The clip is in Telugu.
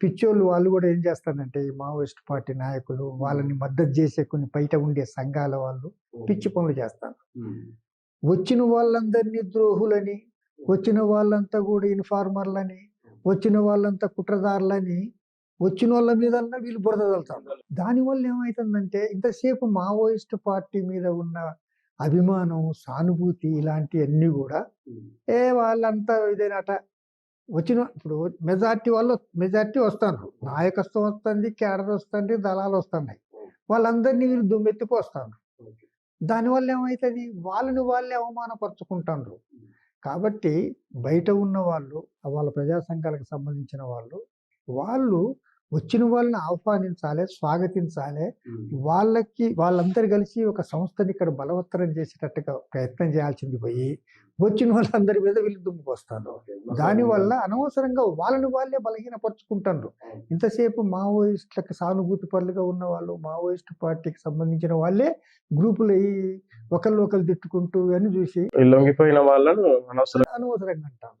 పిచ్చోళ్ళు వాళ్ళు కూడా ఏం చేస్తారంటే ఈ మావోయిస్ట్ పార్టీ నాయకులు వాళ్ళని మద్దతు చేసే కొన్ని బయట ఉండే సంఘాల వాళ్ళు పిచ్చి పనులు చేస్తారు. వచ్చిన వాళ్ళందరినీ ద్రోహులని వచ్చిన వాళ్ళంతా కూడా ఇన్ఫార్మర్లని వచ్చిన వాళ్ళంతా కుట్రదారులని వచ్చిన వాళ్ళ మీద వీళ్ళు బురద చల్లుతారు దానివల్ల ఏమవుతుందంటే ఇంతసేపు మావోయిస్ట్ పార్టీ మీద ఉన్న అభిమానం సానుభూతి ఇలాంటివన్నీ కూడా ఏ వాళ్ళంతా ఇదేనట వచ్చిన ఇప్పుడు మెజార్టీ వాళ్ళు మెజార్టీ వస్తారు నాయకత్వం వస్తుంది క్యాడర్ వస్తుంది దళాలు వస్తున్నాయి. వాళ్ళందరినీ వీళ్ళు దుమ్మెత్తికి వస్తారు దానివల్ల ఏమవుతుంది వాళ్ళని వాళ్ళే అవమానపరుచుకుంటారు కాబట్టి బయట ఉన్న వాళ్ళు వాళ్ళ ప్రజా సంఘాలకు సంబంధించిన వాళ్ళు వాళ్ళు వచ్చిన వాళ్ళని ఆహ్వానించాలి స్వాగతించాలి. వాళ్ళకి వాళ్ళందరూ కలిసి ఒక సంస్థని ఇక్కడ బలవత్తరం చేసేటట్టుగా ప్రయత్నం చేయాల్సింది పోయి వచ్చిన వాళ్ళందరి మీద వీళ్ళు దుమ్ముకొస్తారు. దానివల్ల అనవసరంగా వాళ్ళని వాళ్ళే బలహీనపరుచుకుంటారు. ఇంతసేపు మావోయిస్టులకు సానుభూతి పరులుగా ఉన్న వాళ్ళు మావోయిస్ట్ పార్టీకి సంబంధించిన వాళ్ళే గ్రూపులు అయ్యి ఒకళ్ళు ఒకరు తిట్టుకుంటూ అని చూసి లొంగిపోయిన వాళ్ళను అనవసరం అనవసరంగా అంటారు.